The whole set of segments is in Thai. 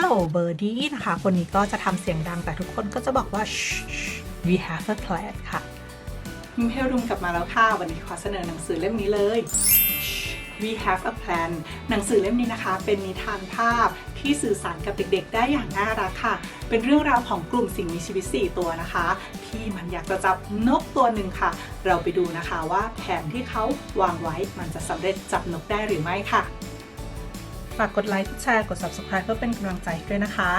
Hello Birdie นะคะ คนนี้ก็จะทำเสียงดังแต่ทุกคนก็จะบอกว่า we have a plan ค่ะมิมเฮลรุมกลับมาแล้วค่ะ วันนี้ขอเสนอหนังสือเล่มนี้เลย We have a plan หนังสือเล่มนี้นะคะ เป็นนิทานภาพที่สื่อสารกับเด็กๆ ได้อย่างน่ารักค่ะ เป็นเรื่องราวของกลุ่มสิ่งมีชีวิต 4 ตัวนะคะ ที่มันอยากจะจับนกตัวหนึ่งค่ะ เราไปดูนะคะว่าแผนที่เขาวางไว้มันจะสำเร็จจับนกได้หรือไม่ค่ะ ฝากกดไลค์กดแชร์กด subscribe เพื่อเป็นกำลังใจด้วยนะคะ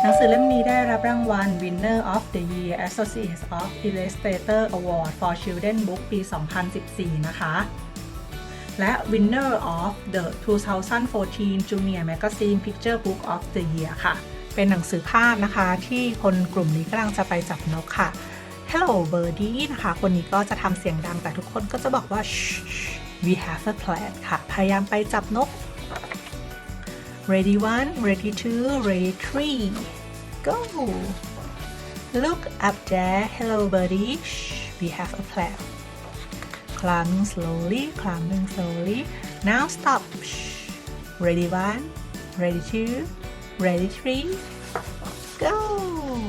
หนังสือเล่มนี้ได้รับรางวัล Winner of the Year Associate of Illustrator Award for Children Book ปี 2014 นะคะ และ Winner of the 2014 Junior Magazine Picture Book of the Year ค่ะ เป็นหนังสือภาพนะคะ ที่คนกลุ่มนี้กำลังจะไปจับนกค่ะ Hello Birdie นะคะ คนนี้ก็จะทำเสียงดังแต่ทุกคนก็จะบอกว่า we have a plan ค่ะ พยายามไปจับนก Ready one, ready two, ready three. Go. Look up there. Hello, buddy. Shh, we have a plan. Climbing slowly, climbing slowly. Now stop. Shh. Ready one, ready two, ready three. Go.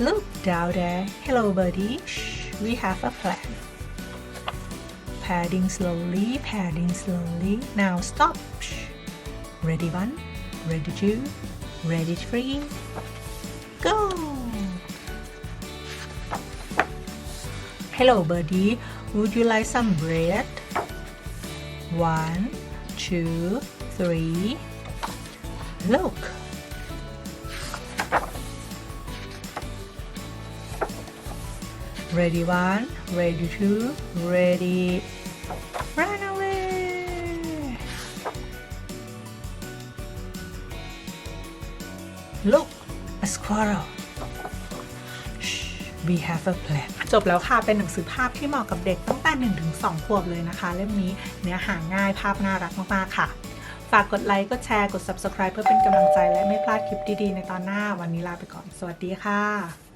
Look down there. Hello, buddy. Shh, we have a plan. Padding slowly, padding slowly. Now stop. Shh. Ready one, ready two, ready three. Go. Hello, buddy. Would you like some bread? One, two, three. Look. Ready one, ready two, ready. Run Look, a squirrel. We have a plan. จบแล้วค่ะ เป็นหนังสือภาพที่เหมาะกับเด็กตั้งแต่1ถึง2ขวบเลยนะคะ เล่มนี้เนื้อหาง่ายภาพน่ารักมาก ๆ ค่ะ ฝากกดไลค์ กดแชร์ กด subscribe เพื่อเป็นกำลังใจและไม่พลาดคลิปดี ๆ ในตอนหน้า วันนี้ลาไปก่อน สวัสดีค่ะ